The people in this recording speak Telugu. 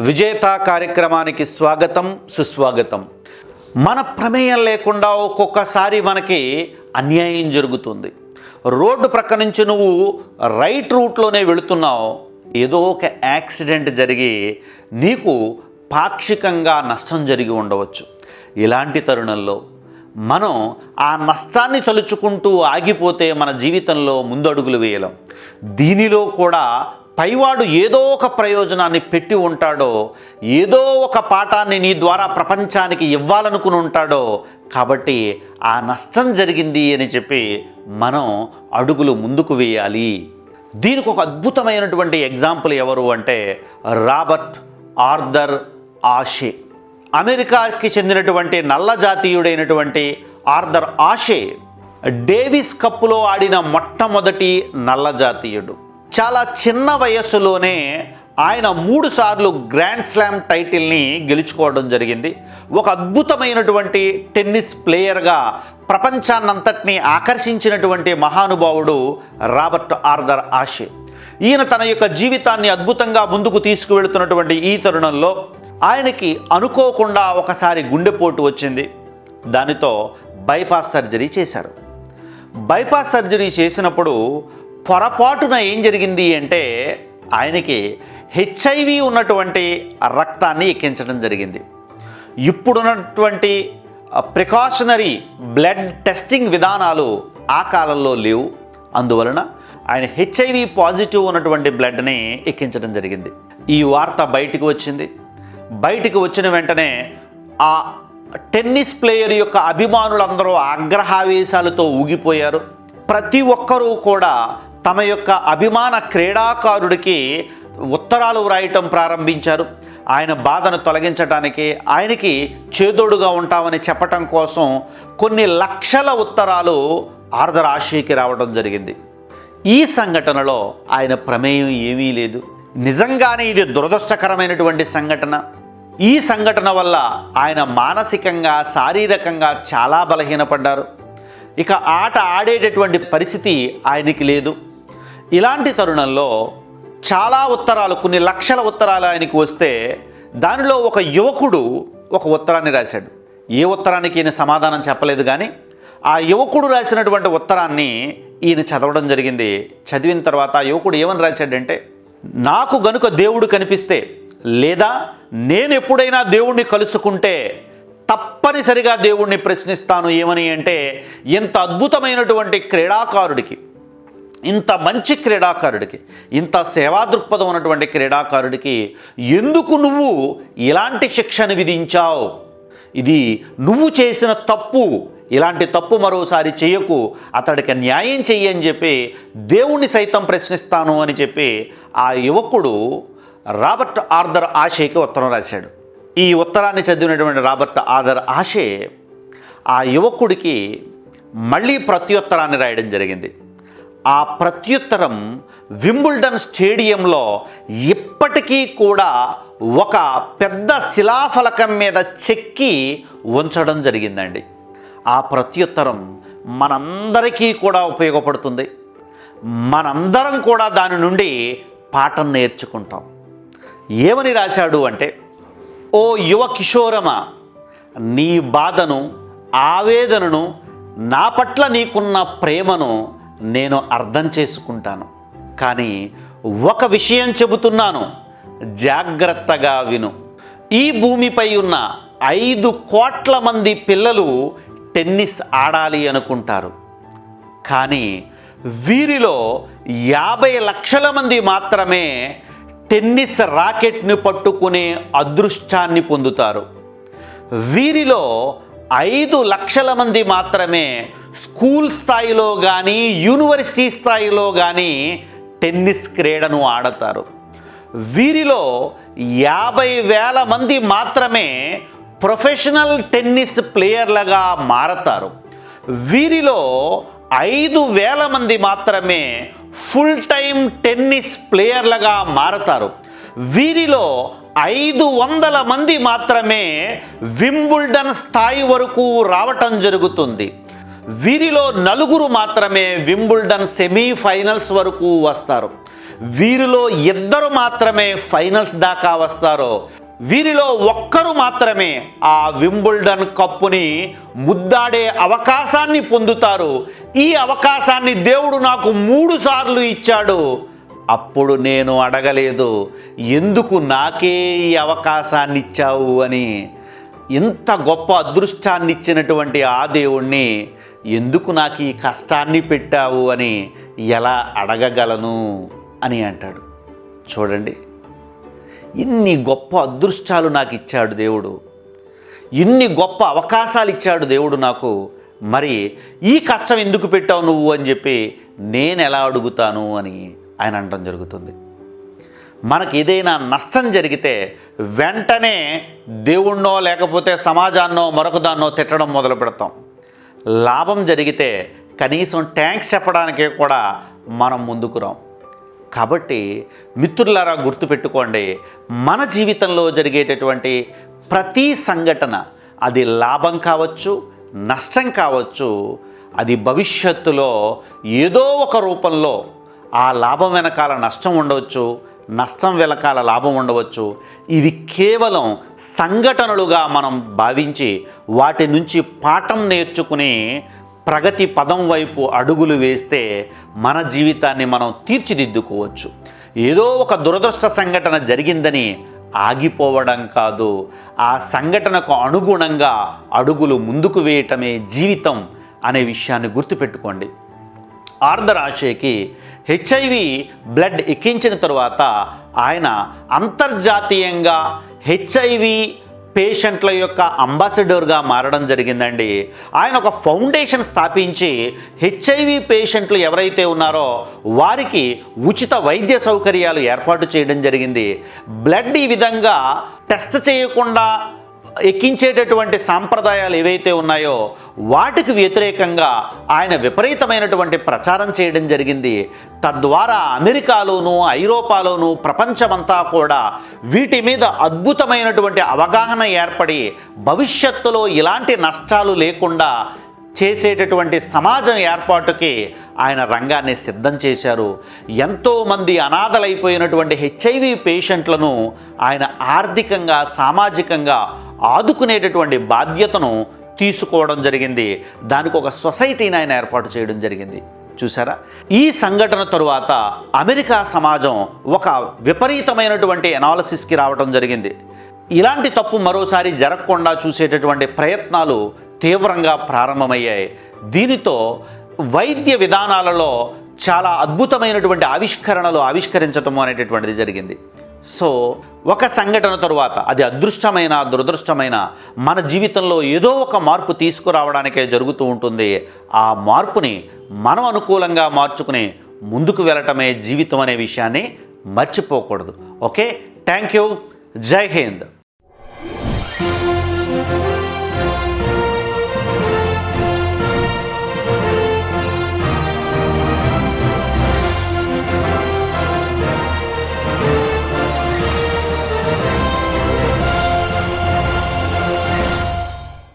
విజేత కార్యక్రమానికి స్వాగతం సుస్వాగతం. మన ప్రమేయం లేకుండా ఒక్కొక్కసారి మనకి అన్యాయం జరుగుతుంది. రోడ్డు ప్రక్క నుంచి నువ్వు రైట్ రూట్లోనే వెళుతున్నావు. ఏదో ఒక యాక్సిడెంట్ జరిగి నీకు పాక్షికంగా నష్టం జరిగి ఉండవచ్చు. ఇలాంటి తరుణంలో మనం ఆ నష్టాన్ని తలుచుకుంటూ ఆగిపోతే మన జీవితంలో ముందడుగులు వేయలేం. దీనిలో కూడా పైవాడు ఏదో ఒక ప్రయోజనాన్ని పెట్టి ఉంటాడో ఏదో ఒక పాఠాన్ని నీ ద్వారా ప్రపంచానికి ఇవ్వాలనుకుని ఉంటాడో కాబట్టి ఆ నష్టం జరిగింది అని చెప్పి మనం అడుగులు ముందుకు వేయాలి. దీనికి ఒక అద్భుతమైనటువంటి ఎగ్జాంపుల్ ఎవరు అంటే రాబర్ట్ ఆర్థర్ ఆషే. అమెరికాకి చెందినటువంటి నల్ల జాతీయుడైనటువంటి ఆర్థర్ ఆషే డేవిస్ కప్పులో ఆడిన మొట్టమొదటి నల్ల జాతీయుడు. చాలా చిన్న వయస్సులోనే ఆయన మూడుసార్లు గ్రాండ్ స్లామ్ టైటిల్ని గెలుచుకోవడం జరిగింది. ఒక అద్భుతమైనటువంటి టెన్నిస్ ప్లేయర్గా ప్రపంచాన్నంతటినీ ఆకర్షించినటువంటి మహానుభావుడు రాబర్ట్ ఆర్థర్ ఆషే ఈయన తన యొక్క జీవితాన్ని అద్భుతంగా ముందుకు తీసుకువెళుతున్నటువంటి ఈ తరుణంలో ఆయనకి అనుకోకుండా ఒకసారి గుండెపోటు వచ్చింది. దానితో బైపాస్ సర్జరీ చేశారు. బైపాస్ సర్జరీ చేసినప్పుడు పొరపాటున ఏం జరిగింది అంటే ఆయనకి హెచ్ఐవి ఉన్నటువంటి రక్తాన్ని ఎక్కించడం జరిగింది. ఇప్పుడున్నటువంటి ప్రికాషనరీ బ్లడ్ టెస్టింగ్ విధానాలు ఆ కాలంలో లేవు. అందువలన ఆయన హెచ్ఐవి పాజిటివ్ ఉన్నటువంటి బ్లడ్ని ఎక్కించడం జరిగింది. ఈ వార్త బయటికి వచ్చింది. బయటికి వచ్చిన వెంటనే ఆ టెన్నిస్ ప్లేయర్ యొక్క అభిమానులందరూ ఆగ్రహావేశాలతో ఊగిపోయారు. ప్రతి ఒక్కరూ కూడా తమ యొక్క అభిమాన క్రీడాకారుడికి ఉత్తరాలు వ్రాయటం ప్రారంభించారు. ఆయన బాధను తొలగించడానికి ఆయనకి చేదోడుగా ఉంటామని చెప్పటం కోసం కొన్ని లక్షల ఉత్తరాలు ఆర్ధర్ ఆశీకి రావడం జరిగింది. ఈ సంఘటనలో ఆయన ప్రమేయం ఏమీ లేదు. నిజంగానే ఇది దురదృష్టకరమైనటువంటి సంఘటన. ఈ సంఘటన వల్ల ఆయన మానసికంగా శారీరకంగా చాలా బలహీనపడ్డారు. ఇక ఆట ఆడేటటువంటి పరిస్థితి ఆయనకి లేదు. ఇలాంటి తరుణంలో చాలా ఉత్తరాలు కొన్ని లక్షల ఉత్తరాలు ఆయనకి వస్తే దానిలో ఒక యువకుడు ఒక ఉత్తరాన్ని రాశాడు. ఏ ఉత్తరానికి ఈయన సమాధానం చెప్పలేదు కానీ ఆ యువకుడు రాసినటువంటి ఉత్తరాన్ని ఈయన చదవడం జరిగింది. చదివిన తర్వాత ఆ యువకుడు ఏమని రాశాడంటే నాకు గనుక దేవుడు కనిపిస్తే లేదా నేను ఎప్పుడైనా దేవుణ్ణి కలుసుకుంటే తప్పనిసరిగా దేవుణ్ణి ప్రశ్నిస్తాను ఏమని అంటే ఇంత అద్భుతమైనటువంటి క్రీడాకారుడికి ఇంత మంచి క్రీడాకారుడికి ఇంత సేవా దృక్పథం ఉన్నటువంటి క్రీడాకారుడికి ఎందుకు నువ్వు ఇలాంటి శిక్షను విధించావు? ఇది నువ్వు చేసిన తప్పు ఇలాంటి తప్పు మరోసారి చేయకు అతడికి న్యాయం చెయ్యి అని చెప్పి దేవుణ్ణి సైతం ప్రశ్నిస్తాను అని చెప్పి ఆ యువకుడు రాబర్ట్ ఆర్థర్ ఆషేకి ఉత్తరం రాశాడు. ఈ ఉత్తరాన్ని చదివినటువంటి రాబర్ట్ ఆర్థర్ ఆషే ఆ యువకుడికి మళ్ళీ ప్రత్యుత్తరాన్ని రాయడం జరిగింది. ఆ ప్రత్యుత్తరం వింబుల్డన్ స్టేడియంలో ఇప్పటికీ కూడా ఒక పెద్ద శిలాఫలకం మీద చెక్కి ఉంచడం జరిగిందండి. ఆ ప్రత్యుత్తరం మనందరికీ కూడా ఉపయోగపడుతుంది. మనందరం కూడా దాని నుండి పాఠం నేర్చుకుంటాం. ఏమని రాశాడు అంటే ఓ యువ కిషోరమ నీ బాధను ఆవేదనను నా పట్ల నీకున్న ప్రేమను నేను అర్థం చేసుకుంటాను. కానీ ఒక విషయం చెబుతున్నాను. జాగ్రత్తగా విను. ఈ భూమిపై ఉన్న ఐదు కోట్ల మంది పిల్లలు టెన్నిస్ ఆడాలి అనుకుంటారు. కానీ వీరిలో యాభై లక్షల మంది మాత్రమే టెన్నిస్ రాకెట్ని పట్టుకునే అదృష్టాన్ని పొందుతారు. వీరిలో ఐదు లక్షల మంది మాత్రమే స్కూల్ స్థాయిలో కానీ యూనివర్సిటీ స్థాయిలో కానీ టెన్నిస్ క్రీడను ఆడతారు. వీరిలో యాభై వేల మంది మాత్రమే ప్రొఫెషనల్ టెన్నిస్ ప్లేయర్లుగా మారతారు. వీరిలో ఐదు వేల మంది మాత్రమే ఫుల్ టైం టెన్నిస్ ప్లేయర్లుగా మారతారు. వీరిలో ఐదు వందల మంది మాత్రమే వింబుల్డన్ స్థాయి వరకు రావటం జరుగుతుంది. వీరిలో నలుగురు మాత్రమే వింబుల్డన్ సెమీఫైనల్స్ వరకు వస్తారు. వీరిలో ఇద్దరు మాత్రమే ఫైనల్స్ దాకా వస్తారు. వీరిలో ఒక్కరు మాత్రమే ఆ వింబుల్డన్ కప్పుని ముద్దాడే అవకాశాన్ని పొందుతారు. ఈ అవకాశాన్ని దేవుడు నాకు మూడు సార్లు ఇచ్చాడు. అప్పుడు నేను అడగలేదు ఎందుకు నాకే ఈ అవకాశాన్ని ఇచ్చావు అని. ఇంత గొప్ప అదృష్టాన్ని ఇచ్చినటువంటి ఆ దేవుణ్ణి ఎందుకు నాకు ఈ కష్టాన్ని పెట్టావు? అని ఎలా అడగగలను? అని అంటాడు. చూడండి ఇన్ని గొప్ప అదృష్టాలు నాకు ఇచ్చాడు దేవుడు. ఇన్ని గొప్ప అవకాశాలు ఇచ్చాడు దేవుడు నాకు. మరి ఈ కష్టం ఎందుకు పెట్టావు నువ్వు అని చెప్పి నేను ఎలా అడుగుతాను? అని. ఆయన అనడం జరుగుతుంది. మనకి ఏదైనా నష్టం జరిగితే వెంటనే దేవుణ్ణో లేకపోతే సమాజాన్నో మరొకదాన్నో తిట్టడం మొదలు పెడతాం. లాభం జరిగితే కనీసం ట్యాంక్స్ చెప్పడానికి కూడా మనం ముందుకు రాం. కాబట్టి మిత్రులారా గుర్తుపెట్టుకోండి మన జీవితంలో జరిగేటటువంటి ప్రతి సంఘటన అది లాభం కావచ్చు నష్టం కావచ్చు అది భవిష్యత్తులో ఏదో ఒక రూపంలో ఆ లాభం వెనకాల నష్టం ఉండవచ్చు నష్టం వెనకాల లాభం ఉండవచ్చు. ఇవి కేవలం సంఘటనలుగా మనం భావించి వాటి నుంచి పాఠం నేర్చుకుని ప్రగతి పదం వైపు అడుగులు వేస్తే మన జీవితాన్ని మనం తీర్చిదిద్దుకోవచ్చు. ఏదో ఒక దురదృష్ట సంఘటన జరిగిందని ఆగిపోవడం కాదు. ఆ సంఘటనకు అనుగుణంగా అడుగులు ముందుకు వేయటమే జీవితం అనే విషయాన్ని గుర్తుపెట్టుకోండి. ఆర్దర్ ఆశయకి హెచ్ఐవి బ్లడ్ ఎక్కించిన తరువాత ఆయన అంతర్జాతీయంగా హెచ్ఐవి పేషెంట్ల యొక్క అంబాసిడర్గా మారడం జరిగిందండి. ఆయన ఒక ఫౌండేషన్ స్థాపించి హెచ్ఐవి పేషెంట్లు ఎవరైతే ఉన్నారో వారికి ఉచిత వైద్య సౌకర్యాలు ఏర్పాటు చేయడం జరిగింది. బ్లడ్ ఈ విధంగా టెస్ట్ చేయకుండా ఎక్కించేటటువంటి సాంప్రదాయాలు ఏవైతే ఉన్నాయో వాటికి వ్యతిరేకంగా ఆయన విపరీతమైనటువంటి ప్రచారం చేయడం జరిగింది. తద్వారా అమెరికాలోను ఐరోపాలోను ప్రపంచమంతా కూడా వీటి మీద అద్భుతమైనటువంటి అవగాహన ఏర్పడి భవిష్యత్తులో ఇలాంటి నష్టాలు లేకుండా చేసేటటువంటి సమాజం ఏర్పాటుకి ఆయన రంగాన్ని సిద్ధం చేశారు. ఎంతోమంది అనాథలైపోయినటువంటి హెచ్ఐవి పేషెంట్లను ఆయన ఆర్థికంగా సామాజికంగా ఆదుకునేటటువంటి బాధ్యతను తీసుకోవడం జరిగింది. దానికి ఒక సొసైటీని ఆయన ఏర్పాటు చేయడం జరిగింది. చూసారా ఈ సంఘటన తరువాత అమెరికా సమాజం ఒక విపరీతమైనటువంటి ఎనాలసిస్కి రావడం జరిగింది. ఇలాంటి తప్పు మరోసారి జరగకుండా చూసేటటువంటి ప్రయత్నాలు తీవ్రంగా ప్రారంభమయ్యాయి. దీనితో వైద్య విధానాలలో చాలా అద్భుతమైనటువంటి ఆవిష్కరణలు ఆవిష్కరించటం అనేటటువంటిది జరిగింది. సో ఒక సంఘటన తరువాత అది అదృష్టమైన దురదృష్టమైన మన జీవితంలో ఏదో ఒక మార్పు తీసుకురావడానికే జరుగుతూ ఉంటుంది. ఆ మార్పుని మనం అనుకూలంగా మార్చుకుని ముందుకు వెళ్ళటమే జీవితం అనే విషయాన్ని మర్చిపోకూడదు. ఓకే? Thank you. జై హింద్.